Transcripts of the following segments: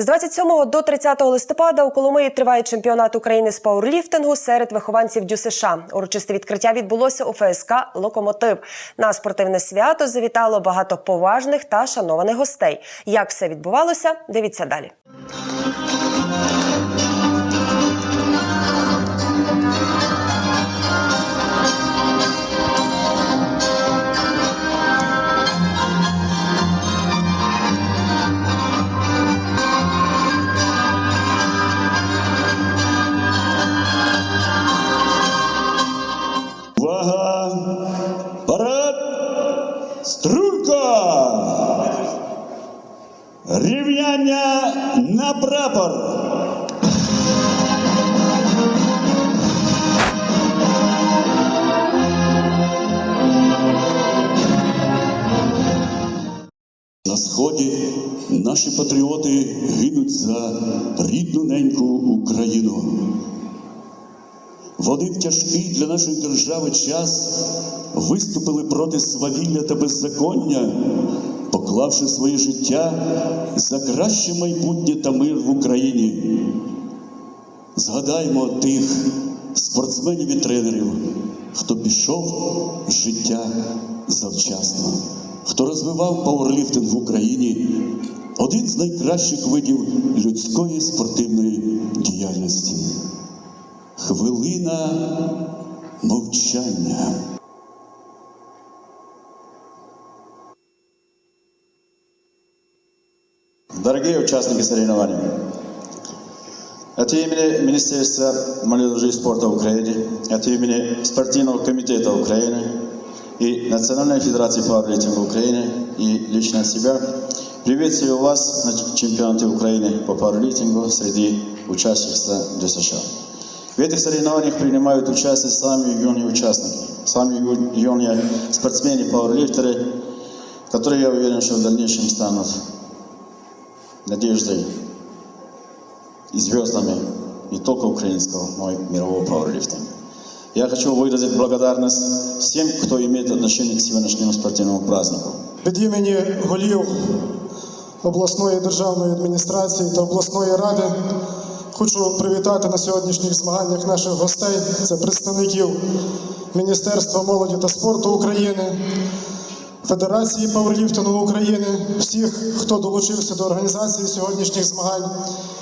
З 27 до 30 листопада у Коломиї триває чемпіонат України з пауерліфтингу серед вихованців ДЮСШ. Урочисте відкриття відбулося у ФСК Локомотив. На спортивне свято завітало багато поважних та шанованих гостей. Як все відбувалося, дивіться далі. Струнко! Рівняння на прапор! На сході наші патріоти гинуть за рідну неньку Україну. Вони в тяжкий для нашої держави час виступили проти свавілля та беззаконня, поклавши своє життя за краще майбутнє та мир в Україні. Згадаймо тих спортсменів і тренерів, хто пішов з життя завчасно, хто розвивав пауерліфтинг в Україні, один з найкращих видів людської спортивної діяльності Хвилина мовчання. Дорогие участники соревнований, от имени Министерства молодежи и спорта Украины, от имени Спортивного комитета Украины и Национальной Федерации пауэрлифтинга Украины и лично от себя приветствую вас на чемпионате Украины по пауэрлифтингу среди участников ДЮСШ. В этих соревнованиях принимают участие самые юные участники, самые ю- юные спортсмены-пауэрлифтеры, которые, я уверен, что в дальнейшем станут надеждой и звездами не только украинского, но и мирового пауэрлифтинга. Я хочу выразить благодарность всем, кто имеет отношение к сегодняшнему спортивному празднику. Від імені голів обласної державної адміністрації та обласної ради хочу привітати на сьогоднішніх змаганнях наших гостей. Це представників Міністерства молоді та спорту України, Федерації пауерліфтингу України, всіх, хто долучився до організації сьогоднішніх змагань,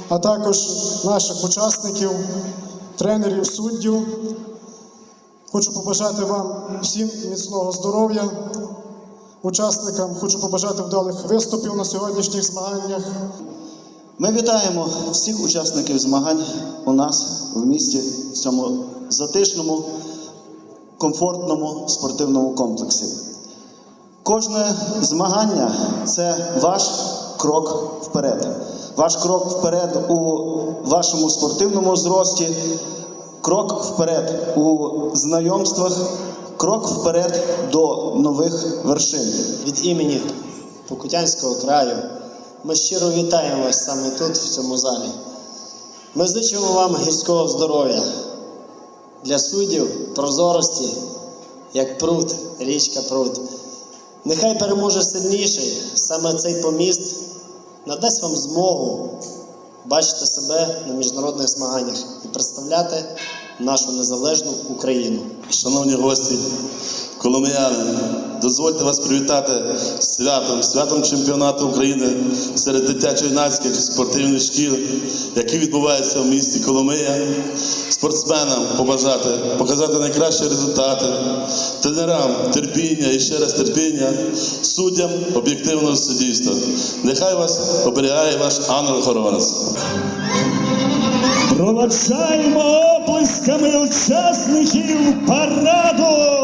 а також наших учасників, тренерів, суддів. Хочу побажати вам всім міцного здоров'я, Учасникам хочу побажати вдалих виступів на сьогоднішніх змаганнях. Ми вітаємо всіх учасників змагань у нас в місті в цьому затишному, комфортному спортивному комплексі. Кожне змагання це ваш крок вперед. Ваш крок вперед у вашому спортивному зрості, крок вперед у знайомствах, крок вперед до нових вершин. від імені Покутянського краю ми щиро вітаємо вас саме тут, в цьому залі. Ми зичимо вам гірського здоров'я для суддів, прозорості, як пруд, річка пруд. Нехай переможе сильніший, саме цей поміст надасть вам змогу бачити себе на міжнародних змаганнях і представляти нашу незалежну Україну. Шановні гості, коломияни, дозвольте вас привітати святом, святом чемпіонату України серед дитячо-юнацьких спортивних шкіл, який відбувається в місті Коломия. Спортсменам побажати, показати найкращі результати, тренерам терпіння і ще раз терпіння, суддям об'єктивного суддівства. Нехай вас оберігає ваш ангел-охоронець. Проводжаємо оплесками учасників параду!